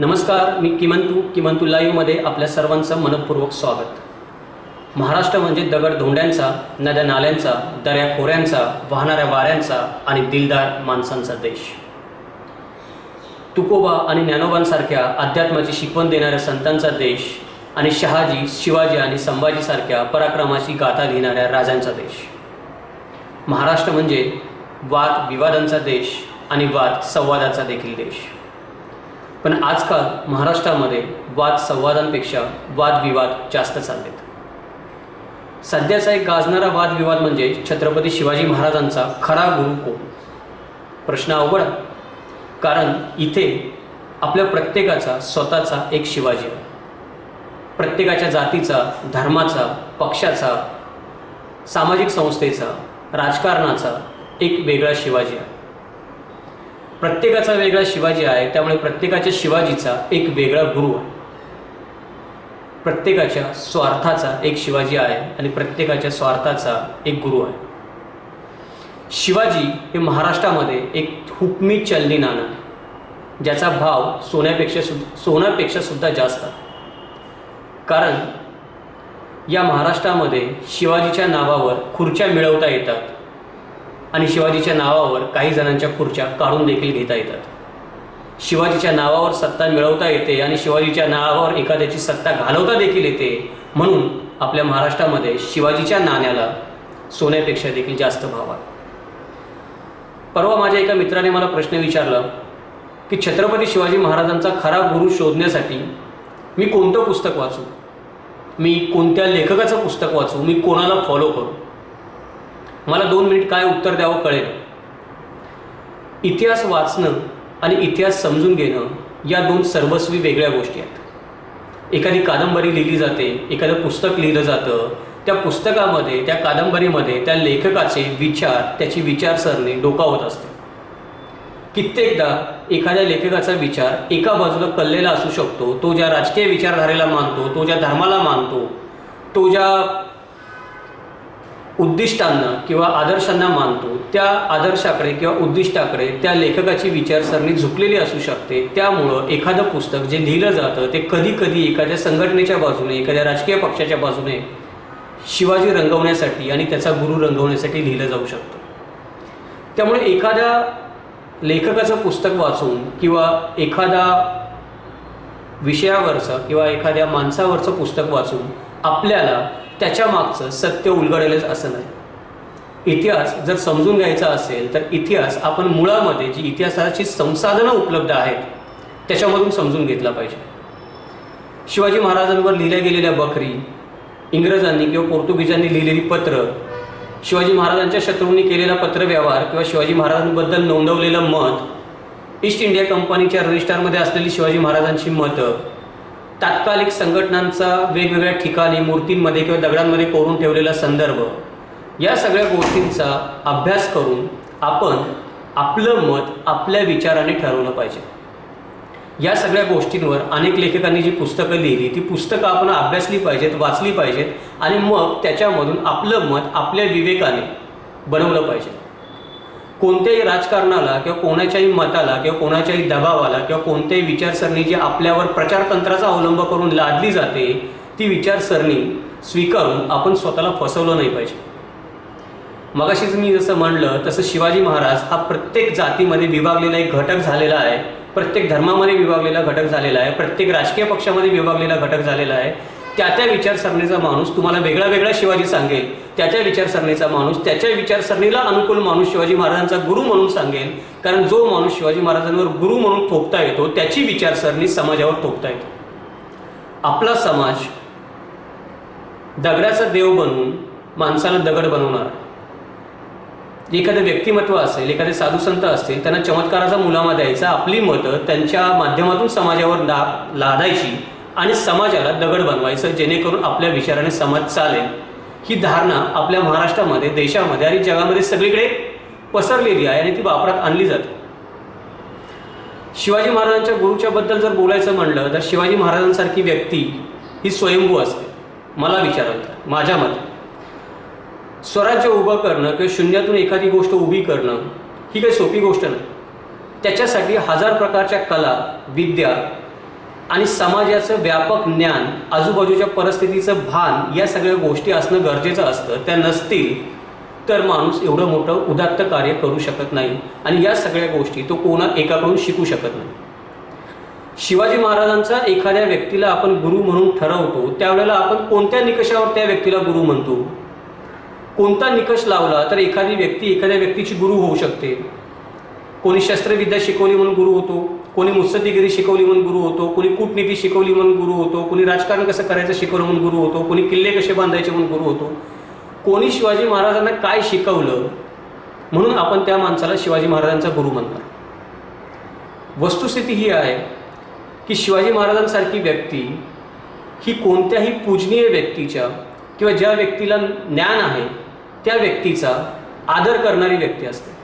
नमस्कार मी किमंतू किमंतू लाईव्हमध्ये आपल्या सर्वांचं मनपूर्वक स्वागत. महाराष्ट्र म्हणजे दगड धोंड्यांचा नद्या नाल्यांचा दऱ्या खोऱ्यांचा वाहणाऱ्या वाऱ्यांचा आणि दिलदार माणसांचा देश. तुकोबा आणि ज्ञानोबांसारख्या अध्यात्माची शिकवण देणाऱ्या संतांचा देश आणि शहाजी शिवाजी आणि संभाजीसारख्या पराक्रमाची गाथा लिहिणाऱ्या राजांचा देश. महाराष्ट्र म्हणजे वाद विवादांचा देश आणि वाद संवादाचा देखील देश. पण आजकाल महाराष्ट्रामध्ये वाद संवादांपेक्षा वादविवाद जास्त चाललेत. सध्याचा एक गाजणारा वादविवाद म्हणजे छत्रपती शिवाजी महाराजांचा खरा गुरु कोण? प्रश्न अवघड कारण इथे आपल्या प्रत्येकाचा स्वतःचा एक शिवाजी. आहे प्रत्येकाच्या जातीचा धर्माचा पक्षाचा सामाजिक संस्थेचा राजकारणाचा एक वेगळा शिवाजी आहे. प्रत्येकाचा वेगळा शिवाजी आहे त्यामुळे प्रत्येकाच्या शिवाजीचा एक वेगळा गुरु आहे. प्रत्येकाच्या स्वार्थाचा एक शिवाजी आहे आणि प्रत्येकाच्या स्वार्थाचा एक गुरु आहे. शिवाजी हे महाराष्ट्रामध्ये एक हुकमी चलनी नाणं आहे ज्याचा भाव सोन्यापेक्षा सु सोन्यापेक्षा सुद्धा जास्त कारण या महाराष्ट्रामध्ये शिवाजीच्या नावावर खुर्च्या मिळवता येतात आणि शिवाजीच्या नावावर काही जणांच्या खुर्च्या काढून देखील घेता येतात. शिवाजीच्या नावावर सत्ता मिळवता येते आणि शिवाजीच्या नावावर एखाद्याची सत्ता घालवता देखील येते म्हणून आपल्या महाराष्ट्रामध्ये शिवाजीच्या नाण्याला सोन्यापेक्षा देखील जास्त भाव आहे. परवा माझ्या एका मित्राने मला प्रश्न विचारला की छत्रपती शिवाजी महाराजांचा खरा गुरु शोधण्यासाठी मी कोणतं पुस्तक वाचू? मी कोणत्या लेखकाचं पुस्तक वाचू? मी कोणाला फॉलो करू? मला दोन मिनिट काय उत्तर द्यावं कळेल. इतिहास वाचणं आणि इतिहास समजून घेणं या दोन सर्वस्वी वेगळ्या गोष्टी आहेत. एखादी कादंबरी लिहिली जाते एखादं पुस्तक लिहिलं जातं त्या पुस्तकामध्ये त्या कादंबरीमध्ये त्या लेखकाचे विचार त्याची विचारसरणी डोकावत असते. कित्येकदा एखाद्या लेखकाचा विचार एका बाजूला कललेला असू शकतो तो ज्या राजकीय विचारधारेला मानतो तो ज्या धर्माला मानतो तो ज्या उद्दिष्टांना किंवा आदर्शांना मानतो त्या आदर्शाकडे किंवा उद्दिष्टाकडे त्या लेखकाची विचारसरणी झुकलेली असू शकते. त्यामुळं एखादं पुस्तक जे लिहिलं जातं ते कधी कधी एखाद्या संघटनेच्या बाजूने एखाद्या राजकीय पक्षाच्या बाजूने शिवाजी रंगवण्यासाठी आणि त्याचा गुरु रंगवण्यासाठी लिहिलं जाऊ शकतं. त्यामुळे एखाद्या लेखकाचं पुस्तक वाचून किंवा एखादा विषयावरचं किंवा एखाद्या माणसावरचं पुस्तक वाचून आपल्याला त्याच्या मागचं सत्य उलगडेलच असं नाही. इतिहास जर समजून घ्यायचा असेल तर इतिहास आपण मुळामध्ये जी इतिहासाची संसाधनं उपलब्ध आहेत त्याच्यामधून समजून घेतला पाहिजे. शिवाजी महाराजांवर लिहिल्या गेलेल्या बकरी इंग्रजांनी किंवा पोर्तुगीजांनी लिहिलेली पत्र शिवाजी महाराजांच्या शत्रूंनी केलेला पत्रव्यवहार किंवा शिवाजी महाराजांबद्दल नोंदवलेलं मत ईस्ट इंडिया कंपनीच्या रजिस्टरमध्ये असलेली शिवाजी महाराजांची मतं तात्कालिक संघटनांचा वेगवेगळ्या ठिकाणी मूर्तींमध्ये किंवा दगडांमध्ये कोरून ठेवलेला संदर्भ या सगळ्या गोष्टींचा अभ्यास करून आपण आपलं मत आपल्या विचाराने ठरवलं पाहिजे. या सगळ्या गोष्टींवर अनेक लेखकांनी जी पुस्तकं लिहिली ती पुस्तकं आपण अभ्यासली पाहिजेत वाचली पाहिजेत आणि मग त्याच्यामधून आपलं मत आपल्या विवेकाने बनवलं पाहिजे. कोणत्याही राजकारणाला किंवा कोणाच्याही मताला किंवा कोणाच्याही दबावाला किंवा कोणत्याही विचारसरणी जी आपल्यावर प्रचारतंत्राचा अवलंब करून लादली जाते ती विचारसरणी स्वीकारून आपण स्वतःला फसवलं नाही पाहिजे. मगाशीच मी जसं म्हणलं तसं शिवाजी महाराज हा प्रत्येक जातीमध्ये विभागलेला एक घटक झालेला आहे प्रत्येक धर्मामध्ये विभागलेला घटक झालेला आहे प्रत्येक राजकीय पक्षामध्ये विभागलेला घटक झालेला आहे. त्या त्या विचारसरणीचा माणूस तुम्हाला वेगळा वेगळा शिवाजी सांगेल. त्या त्या विचारसरणीचा माणूस त्याच्या विचारसरणीला अनुकूल माणूस शिवाजी महाराजांचा गुरु म्हणून सांगेल. कारण जो माणूस शिवाजी महाराजांवर गुरु म्हणून थोपता येतो त्याची विचारसरणी समाजावर थोपता येतो. आपला समाज दगडाचा देव बनवून माणसाला दगड बनवणार एखादं व्यक्तिमत्व असेल एखादे साधू संत असतील त्यांना चमत्काराचा मुलामा द्यायचा आपली मतं त्यांच्या माध्यमातून समाजावर ला लादायची. आणि समाजाला दगड बनवायचं जेणेकरून आपल्या विचाराने समाज चालेल. ही धारणा आपल्या महाराष्ट्रामध्ये देशामध्ये आणि जगामध्ये सगळीकडे पसरलेली आहे आणि ती वापरात आणली जाते. शिवाजी महाराजांच्या गुरुच्या बद्दल जर बोलायचं म्हणलं तर शिवाजी महाराजांसारखी व्यक्ती ही स्वयंभू असते. मला विचारत माझ्या मते. स्वराज्य उभं करणं किंवा शून्यातून एखादी गोष्ट उभी करणं ही काही सोपी गोष्ट नाही. त्याच्यासाठी हजार प्रकारच्या कला विद्या आणि समाजाचं व्यापक ज्ञान आजूबाजूच्या परिस्थितीचं भान या सगळ्या गोष्टी असणं गरजेचं असतं. त्या नसतील तर माणूस एवढं मोठं उदात्त कार्य करू शकत नाही. आणि या सगळ्या गोष्टी तो कोणा एकाकडून शिकू शकत नाही. शिवाजी महाराजांचा एखाद्या व्यक्तीला आपण गुरु म्हणून ठरवतो त्यावेळेला आपण कोणत्या निकषावर त्या व्यक्तीला गुरु म्हणतो? कोणता निकष लावला तर एखादी व्यक्ती एखाद्या व्यक्तीची गुरु होऊ शकते? कोणी शस्त्रविद्या शिकवली म्हणून गुरु होतो? कोणी मुत्सद्दीगिरी शिकवली म्हणून गुरु होतो कोणी कूटनीती शिकवली म्हणून गुरु होतो कोणी राजकारण कसं करायचं शिकवलं म्हणून गुरु होतो कोणी किल्ले कसे बांधायचे म्हणून गुरु होतो. कोणी शिवाजी महाराजांना काय शिकवलं म्हणून आपण त्या माणसाला शिवाजी महाराजांचा गुरु म्हणणार वस्तुस्थिती ही आहे की शिवाजी महाराजांसारखी व्यक्ती ही कोणत्याही पूजनीय व्यक्तीच्या किंवा ज्या व्यक्तीला ज्ञान आहे त्या व्यक्तीचा आदर करणारी व्यक्ती असते.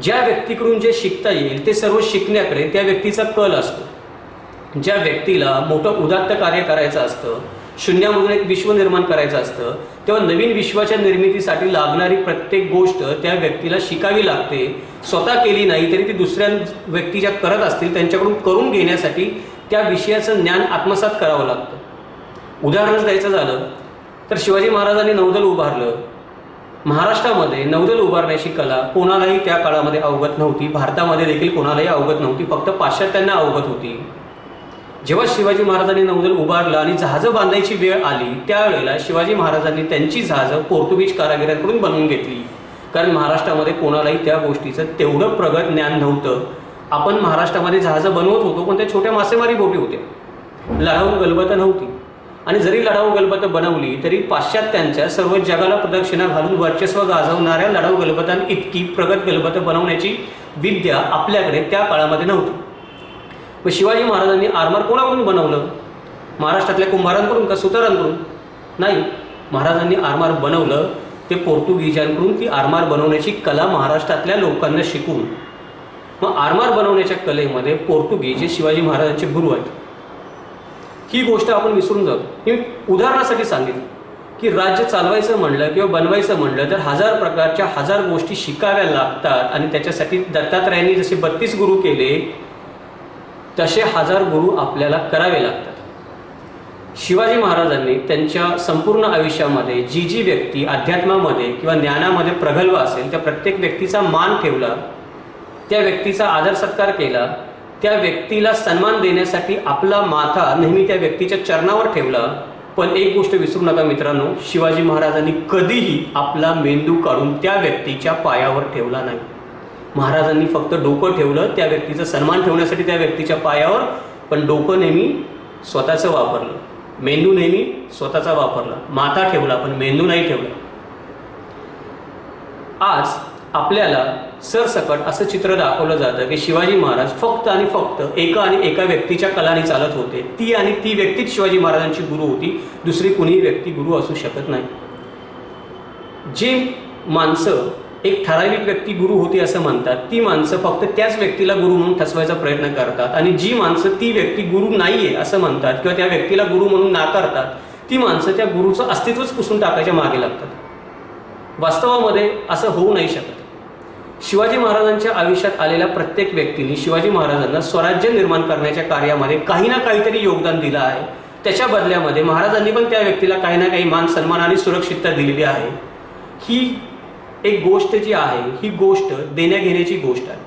ज्या व्यक्तीकडून जे शिकता येईल ते सर्व शिकण्याकडे त्या व्यक्तीचा कल असतो. ज्या व्यक्तीला मोठं उदात्त कार्य करायचं असतं शून्यामधून एक विश्व निर्माण करायचं असतं तेव्हा नवीन विश्वाच्या निर्मितीसाठी लागणारी प्रत्येक गोष्ट त्या व्यक्तीला शिकावी लागते. स्वतः केली नाही तरी ती दुसऱ्या व्यक्ती ज्या करत असतील त्यांच्याकडून करून घेण्यासाठी त्या विषयाचं ज्ञान आत्मसात करावं लागतं. उदाहरणच द्यायचं झालं तर शिवाजी महाराजांनी नौदल उभारलं. महाराष्ट्रामध्ये नौदल उभारण्याची कला कोणालाही त्या काळामध्ये अवगत नव्हती. भारतामध्ये देखील कोणालाही अवगत नव्हती. फक्त पाश्चात्यांना अवगत होती. जेव्हा शिवाजी महाराजांनी नौदल उभारलं आणि जहाजं बांधायची वेळ आली त्यावेळेला शिवाजी महाराजांनी त्यांची जहाजं पोर्तुगीज कारागिरांकडून बनवून घेतली. कारण महाराष्ट्रामध्ये कोणालाही त्या गोष्टीचं तेवढं प्रगत ज्ञान नव्हतं. आपण महाराष्ट्रामध्ये जहाजं बनवत होतो पण त्या छोट्या मासेमारी बोटी होत्या. लढाऊ गलबतं नव्हती. आणि जरी लढाऊ गलबतं बनवली तरी पाश्चात्यांच्या सर्व जगाला प्रदक्षिणा घालून वर्चस्व गाजवणाऱ्या लढाऊ गलबतां इतकी प्रगत गलबतं बनवण्याची विद्या आपल्याकडे त्या काळामध्ये नव्हती. मग शिवाजी महाराजांनी आरमार कोणाकडून बनवलं? महाराष्ट्रातल्या कुंभारांकडून का सुतारांकडून? नाही महाराजांनी आरमार बनवलं ते पोर्तुगीजांकडून ती आरमार बनवण्याची कला महाराष्ट्रातल्या लोकांना शिकून. मग आरमार बनवण्याच्या कलेमध्ये पोर्तुगीज हे शिवाजी महाराजांचे गुरु आहेत. ही गोष्ट आपण विसरून जातो. मी उदाहरणासाठी सांगितलं की राज्य चालवायचं म्हणलं किंवा बनवायचं म्हणलं तर हजार प्रकारच्या हजार गोष्टी शिकाव्या लागतात आणि त्याच्यासाठी दत्तात्रयांनी जसे बत्तीस गुरु केले तसे हजार गुरु आपल्याला करावे लागतात. शिवाजी महाराजांनी त्यांच्या संपूर्ण आयुष्यामध्ये जी जी व्यक्ती अध्यात्मामध्ये किंवा ज्ञानामध्ये प्रगल्भ असेल त्या प्रत्येक व्यक्तीचा मान ठेवला त्या व्यक्तीचा आदर सत्कार केला त्या व्यक्तीला सन्मान देण्यासाठी आपला माथा नेहमी त्या व्यक्तीच्या चरणावर ठेवला. पण एक गोष्ट विसरू नका मित्रांनो शिवाजी महाराजांनी कधीही आपला मेंदू काढून त्या व्यक्तीच्या पायावर ठेवला नाही. महाराजांनी फक्त डोकं ठेवलं त्या व्यक्तीचा सन्मान ठेवण्यासाठी त्या व्यक्तीच्या पायावर पण डोकं नेहमी स्वतःचं वापरलं. मेंदू नेहमी स्वतःचा वापरला. माथा ठेवला पण मेंदू नाही ठेवला. आज आपल्याला सरसकट असं चित्र दाखवलं जातं की शिवाजी महाराज फक्त आणि फक्त एका आणि एका व्यक्तीच्या कलाने चालत होते. ती आणि ती व्यक्तीच शिवाजी महाराजांची गुरु होती. दुसरी कुणीही व्यक्ती गुरु असू शकत नाही. जी माणसं एक ठराविक व्यक्ती गुरु होती असं म्हणतात ती माणसं फक्त त्याच व्यक्तीला गुरु म्हणून ठसवायचा प्रयत्न करतात आणि जी माणसं ती व्यक्ती गुरु नाही आहे असं म्हणतात किंवा त्या व्यक्तीला गुरु म्हणून नाकारतात ती माणसं त्या गुरुचं अस्तित्वच पुसून टाकायच्या मागे लागतात. वास्तवामध्ये असं होऊ नाही शकत. शिवाजी महाराजांच्या आयुष्यात आलेल्या प्रत्येक व्यक्तीने शिवाजी महाराजांना स्वराज्य निर्माण करण्याच्या कार्यामध्ये काही ना काहीतरी योगदान दिलं आहे. त्याच्या बदल्यामध्ये महाराजांनी पण त्या व्यक्तीला काही ना काही मान सन्मान आणि सुरक्षितता दिलेली आहे. ही एक गोष्ट जी आहे ही गोष्ट देण्याघेण्याची गोष्ट आहे.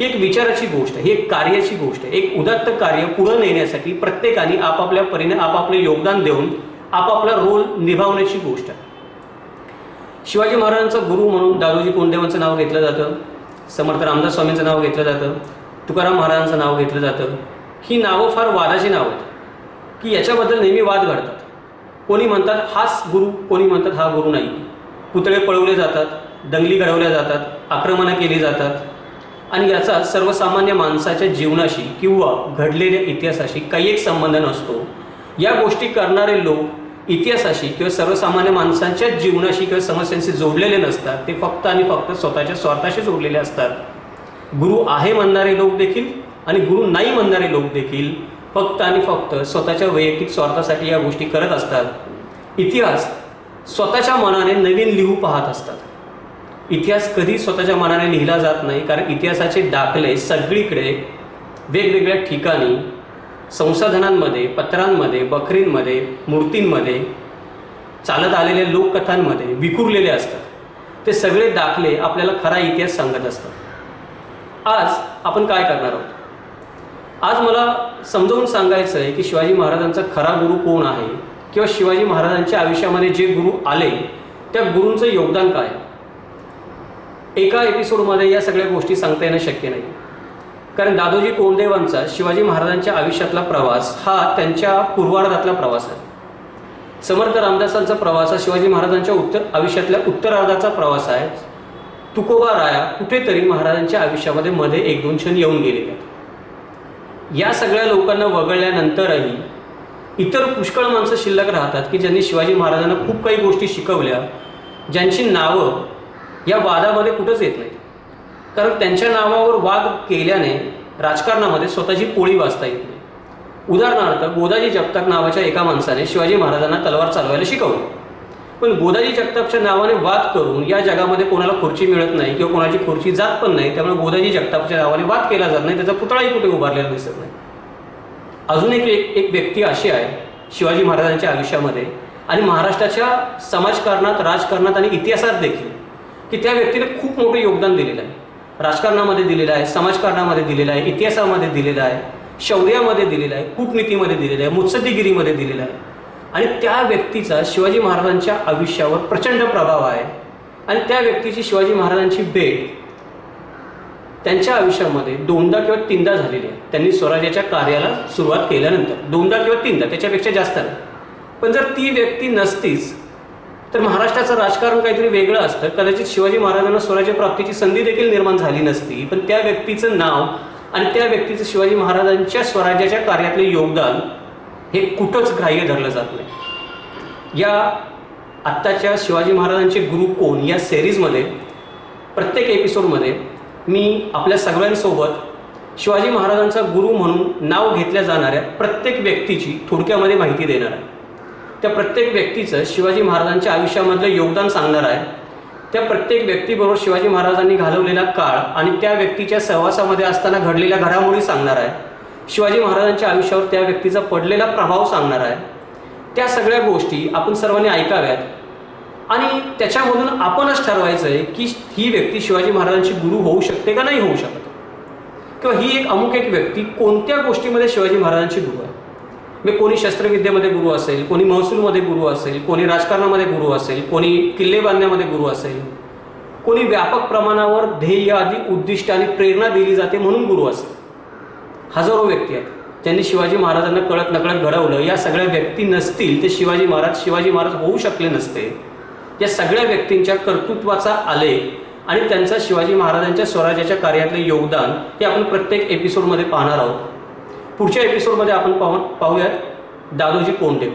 ही एक विचाराची गोष्ट आहे ही एक कार्याची गोष्ट आहे. एक उदात्त कार्य पुढं नेण्यासाठी प्रत्येकाने आपापल्या परीने आपापले योगदान देऊन आपापला रोल निभावण्याची गोष्ट आहे. शिवाजी महाराजांचा गुरु म्हणून दादोजी कोंडदेवांचं नाव घेतलं जातं. समर्थ रामदास स्वामींचं नाव घेतलं जातं. तुकाराम महाराजांचं नाव घेतलं जातं. ही नावं फार वादाची नावं आहेत की याच्याबद्दल नेहमी वाद घडतात. कोणी म्हणतात हाच गुरु कोणी म्हणतात हा गुरु नाही. पुतळे पळवले जातात दंगली घडवल्या जातात आक्रमणं केली जातात. आणि याचा सर्वसामान्य माणसाच्या जीवनाशी किंवा घडलेल्या इतिहासाशी काही एक संबंध नसतो. या गोष्टी करणारे लोक इतिहासाशी किंवा सर्वसामान्य माणसांच्या जीवनाशी किंवा समस्यांशी जोडलेले नसतात. ते फक्त आणि फक्त स्वतःच्या स्वार्थाशी जोडलेले असतात. गुरु आहे म्हणणारे लोक देखील आणि गुरु नाही म्हणणारे लोक देखील फक्त आणि फक्त स्वतःच्या वैयक्तिक स्वार्थासाठी या गोष्टी करत असतात. इतिहास स्वतःच्या मनाने नवीन लिहू पाहत असतात. इतिहास कधी स्वतःच्या मनाने लिहिला जात नाही कारण इतिहासाचे दाखले सगळीकडे वेगवेगळ्या ठिकाणी संसाधनांमध्ये पत्रांमध्ये बकरींमध्ये मूर्तींमध्ये चालत आलेल्या लोककथांमध्ये विखुरलेले असतात. ते सगळे दाखले आपल्याला खरा इतिहास सांगत असतात. आज आपण काय करणार आहोत? आज मला समजावून सांगायचं आहे की शिवाजी महाराजांचा खरा गुरु कोण आहे? किंवा शिवाजी महाराजांच्या आयुष्यामध्ये जे गुरु आले त्या गुरूंचं योगदान काय? एका एपिसोडमध्ये या सगळ्या गोष्टी सांगता येणं शक्य नाही. कारण दादोजी कोंडदेवांचा शिवाजी महाराजांच्या आयुष्यातला प्रवास हा त्यांच्या पूर्वार्धातला प्रवास आहे. समर्थ रामदासांचा प्रवास हा शिवाजी महाराजांच्या उत्तर आयुष्यातल्या उत्तरार्धाचा प्रवास आहे. तुकोबा राया कुठेतरी महाराजांच्या आयुष्यामध्ये मध्ये एक दोन क्षण येऊन गेलेले आहेत या सगळ्या लोकांना वगळल्यानंतरही इतर पुष्कळ माणसं शिल्लक राहतात की ज्यांनी शिवाजी महाराजांना खूप काही गोष्टी शिकवल्या ज्यांची नावं या वादामध्ये कुठंच येत नाहीत. कारण त्यांच्या नावावर वाद केल्याने राजकारणामध्ये स्वतःची पोळी वाचता येत नाही. उदाहरणार्थ गोदाजी जगताप नावाच्या एका माणसाने शिवाजी महाराजांना तलवार चालवायला शिकवलं. पण गोदाजी जगतापच्या नावाने वाद करून या जगामध्ये कोणाला खुर्ची मिळत नाही किंवा कोणाची खुर्ची जात पण नाही त्यामुळे गोदाजी जगतापच्या नावाने वाद केला जात नाही त्याचा पुतळाही कुठे उभारलेला दिसत नाही. अजून एक एक व्यक्ती अशी आहे शिवाजी महाराजांच्या आयुष्यामध्ये आणि महाराष्ट्राच्या समाजकारणात राजकारणात आणि इतिहासात देखील की त्या व्यक्तीने खूप मोठं योगदान दिलेलं आहे. राजकारणामध्ये दिलेलं आहे समाजकारणामध्ये दिलेलं आहे इतिहासामध्ये दिलेलं आहे शौर्यामध्ये दिलेलं आहे कूटनीतीमध्ये दिलेलं आहे मुत्सद्दीगिरीमध्ये दिलेलं आहे. आणि त्या व्यक्तीचा शिवाजी महाराजांच्या आयुष्यावर प्रचंड प्रभाव आहे. आणि त्या व्यक्तीची शिवाजी महाराजांची भेट त्यांच्या आयुष्यामध्ये दोनदा किंवा तीनदा झालेली आहे. त्यांनी स्वराज्याच्या कार्याला सुरुवात केल्यानंतर दोनदा किंवा तीनदा त्याच्यापेक्षा जास्त नाही. पण जर ती व्यक्ती नसतीच तर महाराष्ट्राचं राजकारण काहीतरी वेगळं असतं. कदाचित शिवाजी महाराजांना स्वराज्य प्राप्तीची संधी देखील निर्माण झाली नसती. पण त्या व्यक्तीचं नाव आणि त्या व्यक्तीचं शिवाजी महाराजांच्या स्वराज्याच्या कार्यातले योगदान हे कुठंच ग्राह्य धरलं जात नाही. या आत्ताच्या शिवाजी महाराजांचे गुरु कोण या सिरीजमध्ये प्रत्येक एपिसोडमध्ये मी आपल्या सगळ्यांसोबत शिवाजी महाराजांचा गुरु म्हणून नाव घेतल्या जाणाऱ्या प्रत्येक व्यक्तीची थोडक्यामध्ये माहिती देणार आहे. त्या प्रत्येक व्यक्तीचं शिवाजी महाराजांच्या आयुष्यामधलं योगदान सांगणार आहे. त्या प्रत्येक व्यक्तीबरोबर शिवाजी महाराजांनी घालवलेला काळ आणि त्या व्यक्तीच्या सहवासामध्ये असताना घडलेल्या घडामोडी सांगणार आहे. शिवाजी महाराजांच्या आयुष्यावर त्या व्यक्तीचा पडलेला प्रभाव सांगणार आहे. त्या सगळ्या गोष्टी आपण सर्वांनी ऐकाव्यात. आणि त्याच्यामधून आपणच ठरवायचं आहे की ही व्यक्ती शिवाजी महाराजांची गुरु होऊ शकते का नाही होऊ शकत? किंवा ही एक अमुक एक व्यक्ती कोणत्या गोष्टीमध्ये शिवाजी महाराजांची गुरु आहे? म्हणजे कोणी शस्त्रविद्येमध्ये गुरु असेल कोणी महसूलमध्ये गुरु असेल कोणी राजकारणामध्ये गुरु असेल कोणी किल्ले बांधण्यामध्ये गुरु असेल कोणी व्यापक प्रमाणावर ध्येय आदी उद्दिष्ट आणि प्रेरणा दिली जाते म्हणून गुरु असेल. हजारो व्यक्ती आहेत ज्यांनी शिवाजी महाराजांना कळत नकळत घडवलं या सगळ्या व्यक्ती नसतील ते शिवाजी महाराज शिवाजी महाराज होऊ शकले नसते. या सगळ्या व्यक्तींच्या कर्तृत्वाचा आलेख आणि त्यांचा शिवाजी महाराजांच्या स्वराज्याच्या कार्यातले योगदान हे आपण प्रत्येक एपिसोडमध्ये पाहणार आहोत. पुढच्या एपिसोडमध्ये आपण पाहू पाहूयात दादोजी कोंडदेव.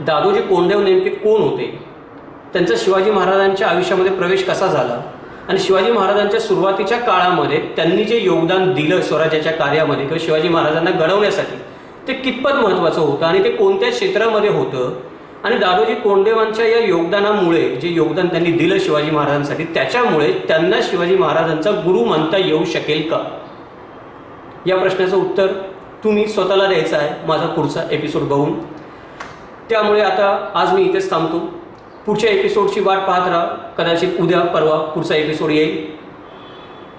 दादोजी कोंडदेव नेमके कोण होते? त्यांचा शिवाजी महाराजांच्या आयुष्यामध्ये प्रवेश कसा झाला? आणि शिवाजी महाराजांच्या सुरुवातीच्या काळामध्ये त्यांनी जे योगदान दिलं स्वराज्याच्या कार्यामध्ये किंवा शिवाजी महाराजांना घडवण्यासाठी ते कितपत महत्त्वाचं होतं आणि ते कोणत्या क्षेत्रामध्ये होतं? आणि दादोजी कोंडदेवांच्या या योगदानामुळे जे योगदान त्यांनी दिलं शिवाजी महाराजांसाठी त्याच्यामुळे त्यांना शिवाजी महाराजांचा गुरु मानता येऊ शकेल का? या प्रश्नाचं उत्तर तुम्ही स्वतःला द्यायचं आहे माझा पुढचा एपिसोड बघून. त्यामुळे आता आज मी इथेच थांबतो. पुढच्या एपिसोडची वाट पाहत राहा. कदाचित उद्या परवा पुढचा एपिसोड येईल.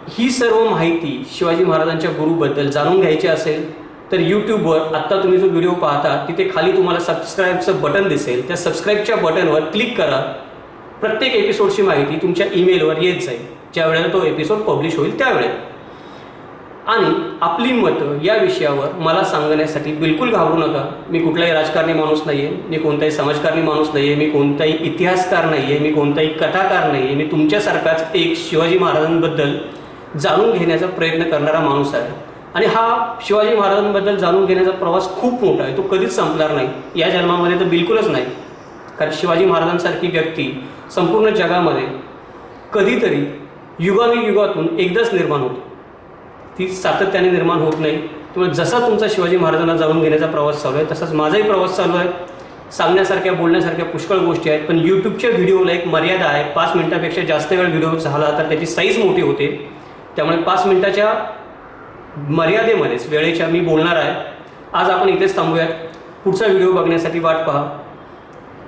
ही सर्व माहिती शिवाजी महाराजांच्या गुरुबद्दल जाणून घ्यायची असेल तर यूट्यूबवर आत्ता तुम्ही जो व्हिडिओ पाहता तिथे खाली तुम्हाला सबस्क्राईबचं बटन दिसेल. त्या सबस्क्राईबच्या बटनवर क्लिक करा. प्रत्येक एपिसोडची माहिती तुमच्या ईमेलवर येत जाईल. ज्या वेळेला तो एपिसोड पब्लिश होईल त्यावेळेला. आणि आपली मतं या विषयावर मला सांगण्यासाठी बिलकुल घाबरू नका. मी कुठलाही राजकारणी माणूस नाही आहे मी कोणताही समाजकारणी माणूस नाही आहे मी कोणताही इतिहासकार नाही आहे मी कोणताही कथाकार नाही आहे मी तुमच्यासारखाच एक शिवाजी महाराजांबद्दल जाणून घेण्याचा प्रयत्न करणारा माणूस आहे. आणि हा शिवाजी महाराजांबद्दल जाणून घेण्याचा प्रवास खूप मोठा आहे तो कधीच संपणार नाही. या जन्मामध्ये तर बिलकुलच नाही. कारण शिवाजी महाराजांसारखी व्यक्ती संपूर्ण जगामध्ये कधीतरी युगानुयुगातून एकदाच निर्माण होते. ती सातत्याने निर्माण होत नाही. त्यामुळे जसा तुमचा शिवाजी महाराजांना जाणून घेण्याचा प्रवास चालू आहे तसाच माझाही प्रवास चालू आहे. सांगण्यासारख्या बोलण्यासारख्या पुष्कळ गोष्टी आहेत पण यूट्यूबच्या व्हिडिओला एक मर्यादा आहे. पाच मिनिटापेक्षा जास्त वेळ व्हिडिओ झाला तर त्याची साईज मोठी होते. त्यामुळे पाच मिनिटाच्या मर्यादेमध्येच वेळेच्या मी बोलणार आहे. आज आपण इथेच थांबूयात. पुढचा व्हिडिओ बघण्यासाठी वाट पहा.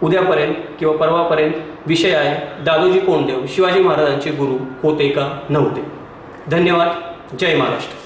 उद्यापर्यंत किंवा परवापर्यंत विषय आहे दादोजी कोंडदेव शिवाजी महाराजांचे गुरु होते का नव्हते. धन्यवाद. जय महाराष्ट्र.